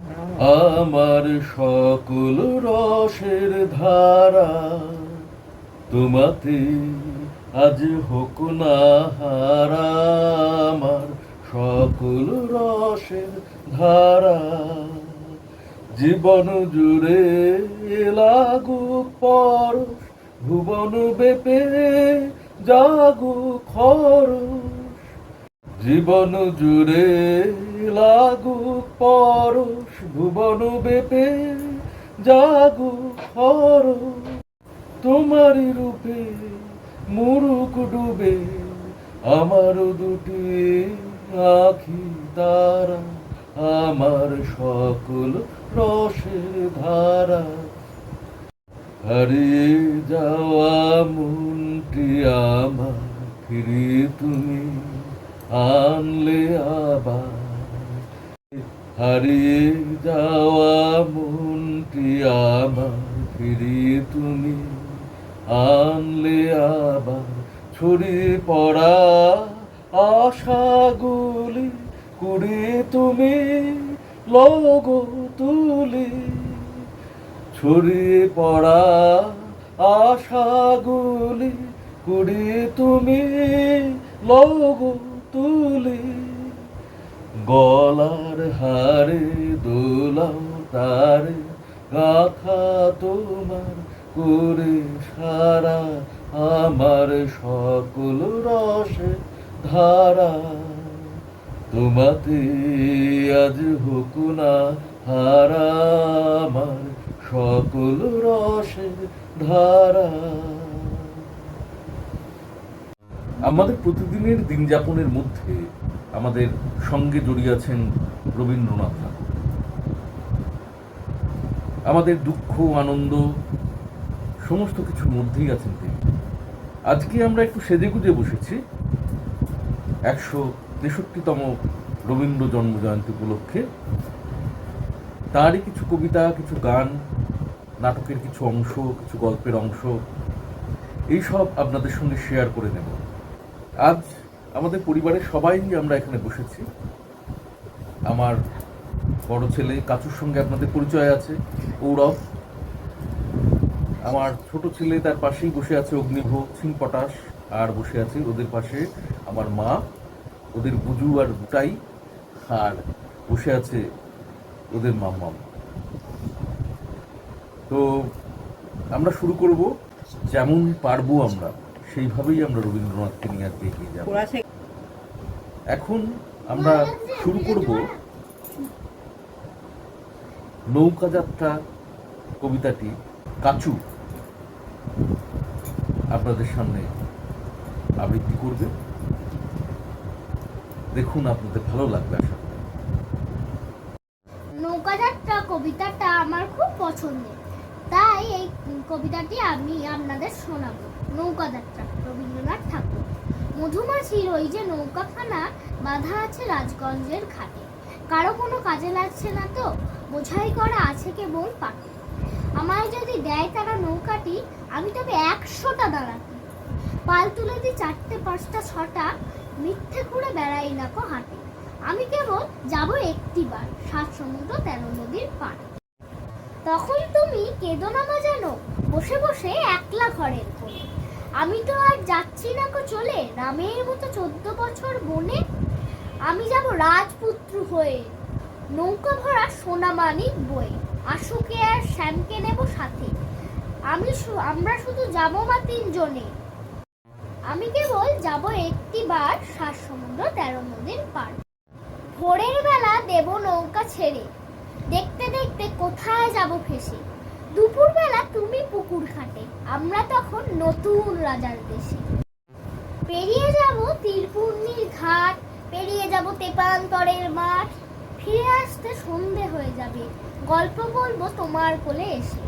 আমার সকল রসের ধারা তোমাতে আজ হোক না হারা। আমার সকল রসের ধারা জীবন জুড়ে লাগুক পরশ, ভুবন বেপে জাগু খরচ জীবন জুড়ে লাগুক পরশ ভুবন বেপে জাগুক খরচ তোমারই রূপে মুরুক ডুবে আমার দুটি আখি তারা আমার সকল রসে ধারা। হারিয়ে যাওয়া মনটি আমার ফিরে তুমি আনলে আবার হারিয়ে যাওয়া মনটি আমার ফিরিয়ে তুমি আনলে আবার ছড়িয়ে পড়া আশাগুলি কুড়িয়ে তুমি লগো তুলি। ছড়িয়ে পড়া আশাগুলি কুড়িয়ে তুমি লগো তুলি। গলার হারে দোলাও তারে, গাথা তোমার করে সারা আমার সকল রসে ধারা। তোমাতে আজ হোক না হারা আমার সকল রসের ধারা। আমাদের প্রতিদিনের দিন যাপনের মধ্যে আমাদের সঙ্গে জড়িয়ে আছেন রবীন্দ্রনাথ ঠাকুর। আমাদের দুঃখ, আনন্দ, সমস্ত কিছুর মধ্যেই আছেন তিনি। আজকে আমরা একটু সেজেগুজে বসেছি। একশো তেষট্টিতম রবীন্দ্র জন্মজয়ন্তী উপলক্ষে। তারই কিছু কবিতা, কিছু গান, নাটকের কিছু অংশ, কিছু গল্পের অংশ এইসব আপনাদের সঙ্গে শেয়ার করে নেব। আজ আমাদের পরিবারের সবাই আমরা এখানে বসেছি। আমার বড় ছেলে কাচুর সঙ্গে আপনাদের পরিচয় আছে গৌরব আমার ছোট ছেলে তার পাশেই বসে আছে অগ্নিভ সিং পটাশ, আর বসে আছে ওদের পাশে আমার মা, ওদের বুজু আর বুটাই, আর বসে আছে ওদের মাম্মাম। তো আমরা শুরু করব যেমন পারব আমরা। সেইভাবেই আমরা রবীন্দ্রনাথকে নিয়ে আজকে এগিয়ে যাব। এখন আমরা শুরু করব নৌকা যাত্রা কবিতাটি কাচু। আপনাদের সামনে আবৃত্তি করবে। দেখুন আপনাদের ভালো লাগবে আশা করি। নৌকাযাত্রা কবিতাটা আমার খুব পছন্দের। তাই এই কবিতাটি আমি আপনাদের শোনাবো। নৌকাযাত্রা, রবীন্দ্রনাথ ঠাকুর। মধুমাছির ওই যে নৌকাখানা, বাঁধা আছে রাজগঞ্জের ঘাটে। কারও কোনো কাজে লাগছে না তো, বোঝাই করা আছে কেবল পাকে আমায় যদি দেয় তারা নৌকাটি, আমি তবে একশোটা দাঁড়াতি। পাল তুলে দিই চারটে, পাঁচটা, ছটা, মিথ্যে করে বেড়াই না কো হাটে। আমি কেবল যাব একটিবার সাত সমুদ্র, তেরো নদীর পার তখন তুমি কেঁদো না জানো? বসে বসে একলা ঘরের কোণে আমি তো আর যাচ্ছি না কো চলে, রামের মতো চোদ্দ বছর বনে। আমি যাব রাজপুত্র হয়ে, নৌকা ভরা সোনামানিক বয়ে। আশুকে আর শ্যামকে নেব সাথে। আমি আমরা শুধু যাব মা তিনজনে। আমি কেবল যাব একটিবার সাত সমুদ্র তেরো নদীর পার ভোরের বেলা দেব নৌকা ছেড়ে। দেখতে দেখতে কোথায় যাব ফেসে? দুপুরবেলা তুমি পুকুর ঘাটে, আমরা তখন নতুন রাজার দেশে। পেরিয়ে যাব তীরপূর্ণির ঘাট, পেরিয়ে যাব তেপান্তরের মাঠ, ফিরে আসতে সন্ধে হয়ে যাবে, গল্প বলব তোমার কোলে এসে।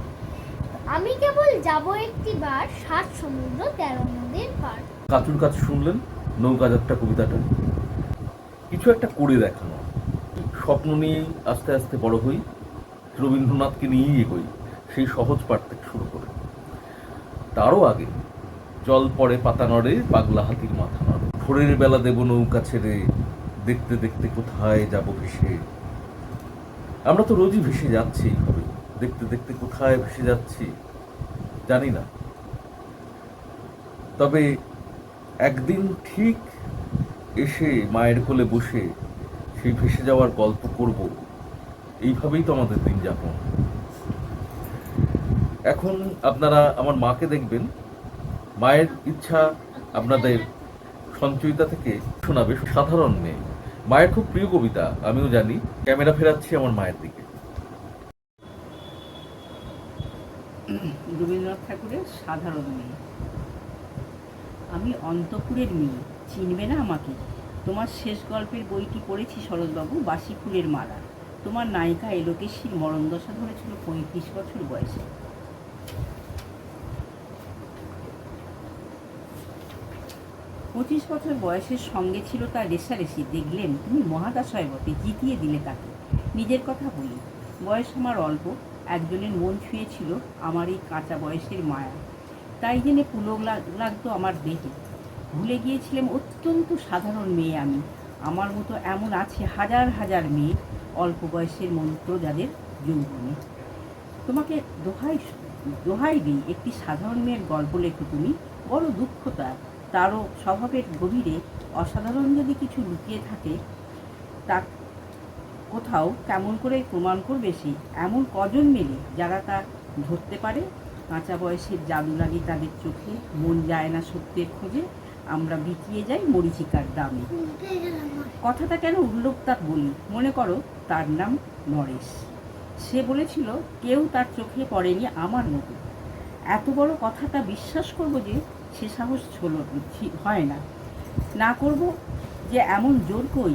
আমি কেবল যাব একটিবার সাত সমুদ্র তেরো নদীর পার কাচুর কাছে শুনলেন? নৌকা যাত্রা কবিতাটা? কিছু একটা করে দেখানো। স্বপ্ন নিয়েই আস্তে আস্তে বড় হই, রবীন্দ্রনাথকে নিয়েই এগোই, সেই সহজ পাঠ থেকে শুরু করে। তারও আগে জল পড়ে পাতা নড়ে, পাগলা হাতির মাথা নড়ে। ভোরের বেলা দেব নৌকা ছেড়ে, দেখতে দেখতে কোথায় যাব ভেসে? আমরা তো রোজই ভেসে যাচ্ছি এইভাবে দেখতে দেখতে কোথায় ভেসে যাচ্ছি? জানি না। তবে একদিন ঠিক এসে মায়ের কোলে বসে সেই ভেসে যাওয়ার গল্প করব। এইভাবেই তো আমাদের দিন যাপন। এখন আপনারা আমার মাকে দেখবেন। মায়ের ইচ্ছা আপনাদের সঞ্চয়িতা থেকে শোনাবে সাধারণ মেয়ে। মায়ের খুব প্রিয় কবিতা, আমিও জানি। ক্যামেরা ফেরাচ্ছি আমার মায়ের দিকে। রবীন্দ্রনাথ ঠাকুরের সাধারণ মেয়ে। আমি অন্তপুরের মেয়ে, চিনবে না আমাকে। তোমার শেষ গল্পের বইটি পড়েছি শরৎবাবু, বাসি ফুলের মালা। তোমার নায়িকা এলোকেশীর মরণদশা ধরেছিল পঁয়ত্রিশ বছর বয়সে। পঁচিশ বছর বয়সের সঙ্গে ছিল তার রেশারেশি। দেখলেন, তুমি মহাদাশয় বটে জিতিয়ে দিলে তাকে। নিজের কথা বলি, বয়স আমার অল্প, একজনের মন ছুঁয়েছিল আমার এই কাঁচা বয়সের মায়া। তাই জেনে পুলক লাগ- লাগতো আমার দেহে। ভুলে গিয়েছিলাম অত্যন্ত সাধারণ মেয়ে আমি। আমার মতো এমন আছে হাজার হাজার মেয়ে অল্প বয়সের মন্ত্র যাদের যৌবনে। তোমাকে দোহাই দোহাই দিই, একটি সাধারণ মেয়ের গল্প লেখো তুমি। বড় দুঃখ তার তারও স্বভাবের গভীরে অসাধারণ যদি কিছু লুকিয়ে থাকে, তা কোথাও কেমন করে প্রমাণ করবে সে? এমন কজন মেলে যারা তা ধরতে পারে? কাঁচা বয়সের জাদু লাগে তাদের চোখে মন যায় না সত্যের খোঁজে। আমরা বিকিয়ে যাই মরিচিকার দামে। কথাটা কেন উল্লোক তার বলি? মনে করো তার নাম নরেশ। সে বলেছিল, কেউ তার চোখে পড়েনি আমার মতো। এত বড় কথাটা বিশ্বাস করব যে, সে সাহস ছি- হয় না। না করব যে এমন জোর কই?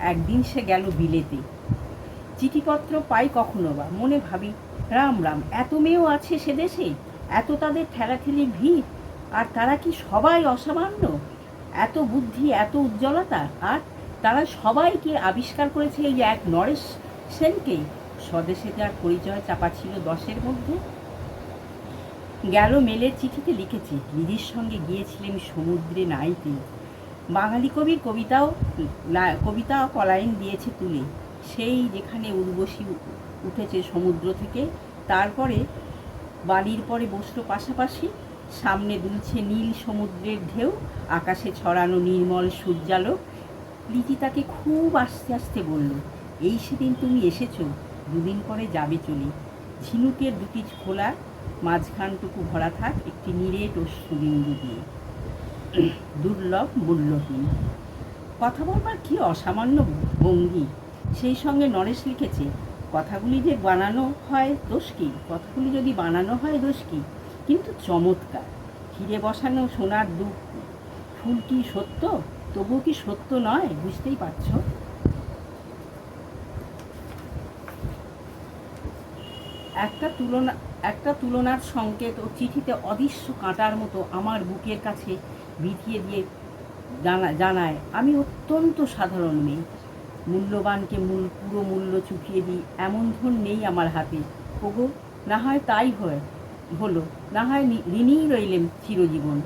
একদিন সে গেল বিলেতে। চিঠিপত্র পাই কখনো বা? মনে ভাবি, রাম রাম, এত মেয়েও আছে সে দেশে? এত তাদের ঠেলাঠেলি ভিড়? আর তারা কি সবাই অসামান্য? এত বুদ্ধি, এত উজ্জ্বলতা, আর তারা সবাইকে আবিষ্কার করেছে এই এক নরেশ সেনকে? স্বদেশে যার পরিচয় চাপা ছিল দশের মধ্যে। গেল মেলের চিঠিতে লিখেছে দিদির সঙ্গে গিয়েছিলেন সমুদ্রে নাইতে। বাঙালি কবির কবিতাও কবিতা কলাইন দিয়েছে তুলে। সেই যেখানে উর্বশী উঠেছে সমুদ্র থেকে, তারপরে বালির পরে বসল পাশাপাশি। সামনে দুলছে নীল সমুদ্রের ঢেউ, আকাশে ছড়ানো নির্মল সূর্যালোক। লিটি তাকে খুব আস্তে আস্তে বলল, এই সেদিন তুমি এসেছ, দুদিন পরে যাবে চলে। ঝিনুকের দুটি খোলা, মাঝখানটুকু ভরা থাক একটি নিরেট অশ্রুবিন্দু দিয়ে। দুর্লভ মূল্যহীন। কথা বলবার কি অসামান্য ভঙ্গি? সেই সঙ্গে নরেশ লিখেছে, কথাগুলি যে বানানো হয় দোষ কি? কথাগুলি যদি বানানো হয় দোষ কি? কিন্তু চমৎকার। হিরে বসানো সোনার দু ফুল কি সত্য? তবুও কি সত্য নয়, বুঝতেই পারছ? একটা তুলনা, একটা তুলনার সংকেত ও চিঠিতে অদৃশ্য কাঁটার মতো আমার বুকের কাছে বিধিয়ে দিয়ে জানা, জানায়, আমি অত্যন্ত সাধারণ মেয়ে। মূল্যবানকে মূল, পুরো মূল্য চুকিয়ে দিই, এমন ধন নেই আমার হাতে। ওগো, না হয় তাই হয়। হলো, না হয় ঋণীই রইলেন চিরজীবন।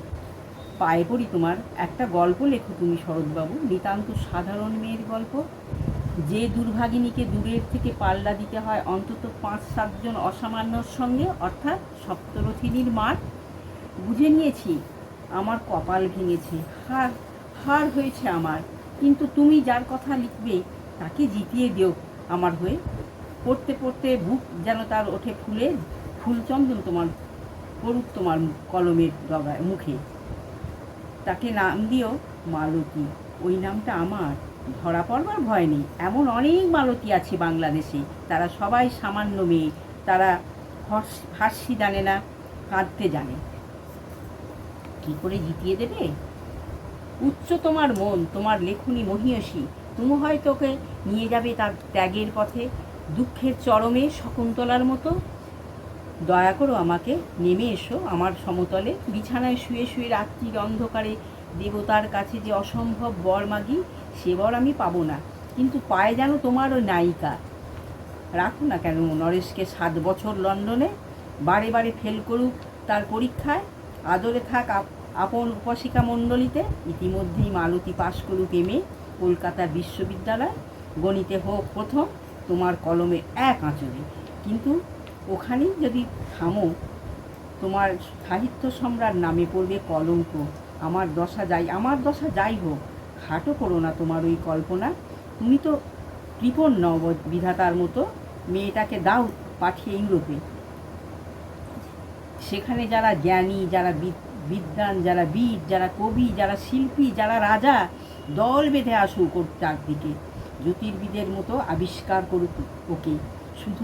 পায়ে পড়ি তোমার একটা গল্প লেখো তুমি শরৎবাবু, নিতান্ত সাধারণ মেয়ের গল্প। যে দুর্ভাগিনীকে দূরের থেকে পাল্লা দিতে হয় অন্তত পাঁচ সাতজন অসামান্যর সঙ্গে, অর্থাৎ সপ্তরথিনীর মার, বুঝে নিয়েছি আমার কপাল ভেঙেছে, হার হার হয়েছে আমার। কিন্তু তুমি যার কথা লিখবে, তাকে জিতিয়ে দিও আমার হয়ে। পড়তে পড়তে বুক যেন তার ওঠে ফুলে ফুলচন্দন তোমার পড়ুক তোমার কলমের ডগায়, মুখে। তাকে নাম দিও মালতী। ওই নামটা আমার। ধরা পড়বার ভয় নেই। এমন অনেক মালতী আছে বাংলাদেশে। তারা সবাই সামান্য মেয়ে। তারা হাসি জানে না, কাঁদতে জানে। কি করে জিতিয়ে দেবে? উচ্চ তোমার মন, তোমার লেখনী মহিয়সী। তুমি হয়তো ওকে নিয়ে যাবে তার ত্যাগের পথে, দুঃখের চরমে শকুন্তলার মতো। দয়া করো আমাকে, নেমে এসো আমার সমতলে। বিছানায় শুয়ে শুয়ে রাত্রির অন্ধকারে দেবতার কাছে যে অসম্ভব বর মাগি, সে বর আমি পাবো না। কিন্তু পায়ে যেন তোমার ওই নায়িকা। রাখো না কেন নরেশকে সাত বছর লন্ডনে, বারে বারে ফেল করুক তার পরীক্ষায়। আদরে থাক আপ- আপন উপাসিকা মণ্ডলীতে, ইতিমধ্যেই মালতী পাশ করুক এম কলকাতা বিশ্ববিদ্যালয়। গণিতে হোক প্রথম, তোমার কলমে এক আঁচড়ে। কিন্তু ওখানেই যদি থামো, তোমার সাহিত্য সম্রাট নামে পড়বে কলঙ্ক। আমার দশা যাই, আমার দশা যাই হোক, খাটো করো না তোমার ওই কল্পনা। তুমি তো কৃপণ নব বিধাতার মতো, মেয়েটাকে দাও পাঠিয়ে ইউরোপে। সেখানে যারা জ্ঞানী, যারা বিদ- বিদ্বান, যারা বীর, যারা কবি, যারা শিল্পী, যারা রাজা, দল বেঁধে আসুক ওর চারদিকে। জ্যোতির্বিদের মতো আবিষ্কার করুক ওকে। শুধু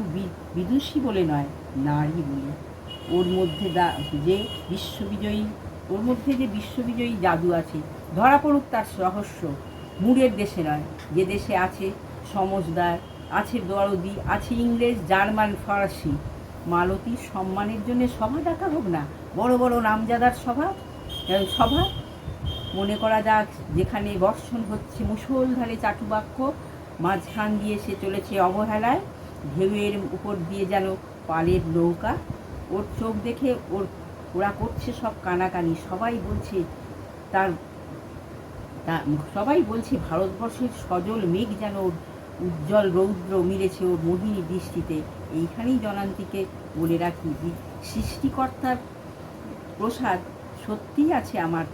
বিদুষী বলে নয়, নারী বলে। ওর মধ্যে যে বিশ্ববিজয়ী, ওর মধ্যে যে বিশ্ববিজয়ী জাদু আছে, ধরা পড়ুক তার রহস্য, মুড়ের দেশে নয়। যে দেশে আছে সমজদার আছে দরদি, আছে ইংরেজ, জার্মান, ফরাসি। মালতীর সম্মানের জন্য সভা ডাকা হোক না, বড় বড় নামজাদার সভা সভা। মনে করা যাক, যেখানে বর্ষণ হচ্ছে মুষলধারে চাটুবাক্য, মাঝখান দিয়ে সে চলেছে অবহেলায়। ঢেউয়ের উপর দিয়ে যেন পালের নৌকা। ওর চোখ দেখে ওর ওরা করছে সব কানাকানি। সবাই বলছে তার সবাই বলছে ভারতবর্ষের সজল মেঘ যেন ওর উজ্জ্বল রৌদ্র মিলেছে ওর মোহিনী দৃষ্টিতে। এইখানেই জনান্তিকে বলে রাখি সৃষ্টিকর্তার প্রসাদ সত্যিই আছে আমার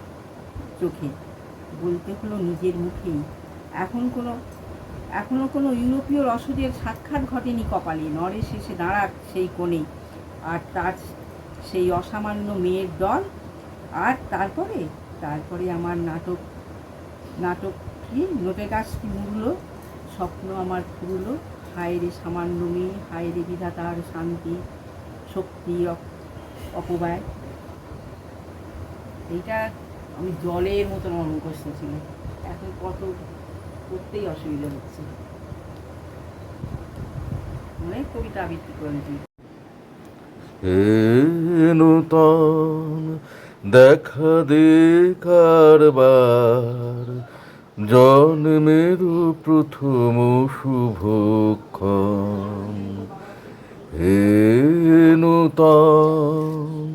চোখে। বলতে হলো নিজের মুখেই। এখন কোনো এখনও কোনো ইউরোপীয় রসদের সাক্ষাৎ ঘটেনি কপালে। নরে শেষে দাঁড়াক সেই কোণে। আর তার সেই অসামান্য মেয়ের দল। আর তারপরে? তারপরে আমার নাটক নাটক কি? নোটে গাছটি মুড়লো স্বপ্ন আমার ফুরলো। হায় রে সামান্য মেয়ে হায় রে বিধাতার শান্তি, শক্তি, অপ- অপব্যয়। এইটা আমি জলের মতন আমার ছিল। এখন কত করতেই অসুবিধা হচ্ছে। অনেক কবিতা আবৃত্তি করেছি। নূতন দেখা দে কারবার জন্মের প্রথম শুভক্ষণ হে নূতন